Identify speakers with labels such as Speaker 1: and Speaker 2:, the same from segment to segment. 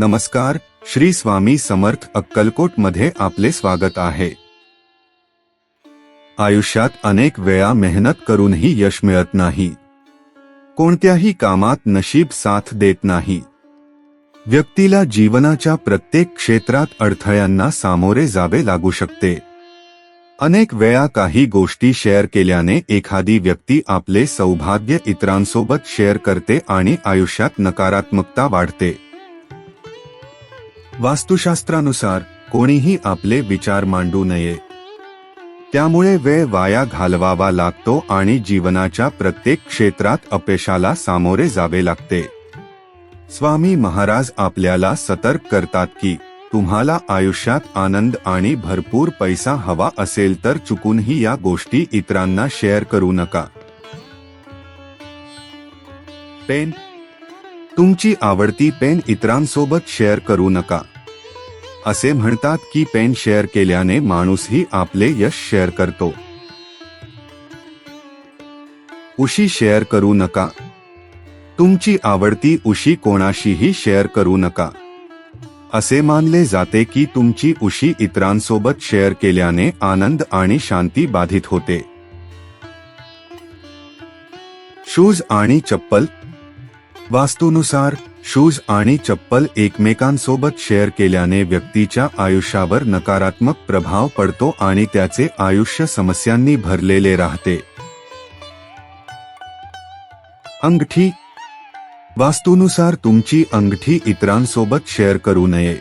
Speaker 1: नमस्कार श्री स्वामी समर्थ अक्कलकोटमध्ये आपले स्वागत आहे. आयुष्यात अनेक वेळा मेहनत करूनही यश मिळत नाही. कोणत्याही कामात नशीब साथ देत नाही. व्यक्तीला जीवनाच्या प्रत्येक क्षेत्रात अडथळ्यांना सामोरे जावे लागू शकते. अनेक वेळा काही गोष्टी शेअर केल्याने एखादी व्यक्ती आपले सौभाग्य इतरांसोबत शेअर करते आणि आयुष्यात नकारात्मकता वाढते. वास्तुशास्त्रानुसार कोणीही आपले विचार मांडू नये. त्यामुळे वेळ वाया घालवावा लागतो आणि जीवनाच्या प्रत्येक क्षेत्रात अपयशाला सामोरे जावे लागते. स्वामी महाराज आपल्याला सतर्क करतात की तुम्हाला आयुष्यात आनंद आणि भरपूर पैसा हवा असेल तर चुकूनही या गोष्टी इतरांना शेअर करू नका. पेन. तुमची आवडती पेन इतरांसोबत शेअर करू नका. असे म्हणतात की पेन शेअर केल्याने माणूसही आपले यश शेअर करतो. उशी शेअर करू नका. तुमची आवडती उशी कोणाशीही शेअर करू नका. असे मानले जाते की तुमची उशी इतरांसोबत शेअर केल्याने आनंद आणि शांती बाधित होते. शूज आणि चप्पल वास्तूनुसार शूज आणि चप्पल एकमेकांसोबत शेअर केल्याने व्यक्तीच्या आयुष्यावर नकारात्मक प्रभाव पडतो आणि त्याचे आयुष्य समस्यांनी भरलेले राहते. अंगठी. वास्तूनुसार तुमची अंगठी इतरांसोबत शेअर करू नये.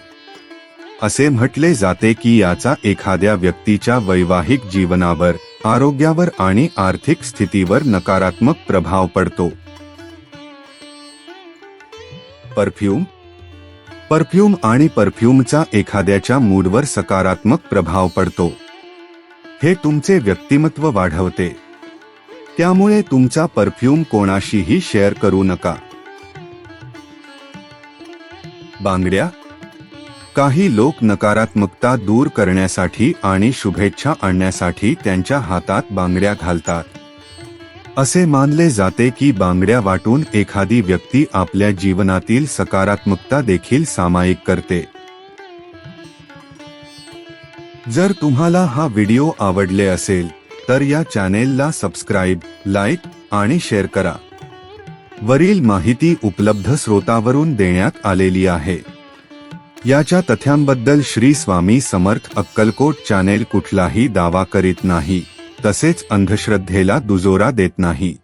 Speaker 1: असे म्हटले जाते की याचा एखाद्या व्यक्तीच्या वैवाहिक जीवनावर आरोग्यावर आणि आर्थिक स्थितीवर नकारात्मक प्रभाव पडतो. परफ्यूम? परफ्यूम आणि परफ्यूमचा एखाद्याच्या मूडवर सकारात्मक प्रभाव पडतो. हे तुमचे व्यक्तिमत्व वाढवते. त्यामुळे तुमचा परफ्यूम कोणाशीही शेअर करू नका. बांगड्या? काही लोक नकारात्मकता दूर करण्यासाठी आणि शुभेच्छा आणण्यासाठी त्यांच्या हातात बांगड्या घालतात. असे मानले जाते की बांगड्या वाटून एखादी व्यक्ती आपल्या जीवनातील सकारात्मकता देखील सामायिक करते. जर तुम्हाला हा व्हिडिओ आवडले असेल तर या चॅनेलला सबस्क्राईब लाईक आणि शेअर करा. वरील माहिती उपलब्ध स्रोतावरून देण्यात आलेली आहे. याच्या तथ्यांबद्दल श्री स्वामी समर्थ अक्कलकोट चॅनेल कुठलाही दावा करीत नाही. तसेच अंधश्रद्धेला दुजोरा देत नाही.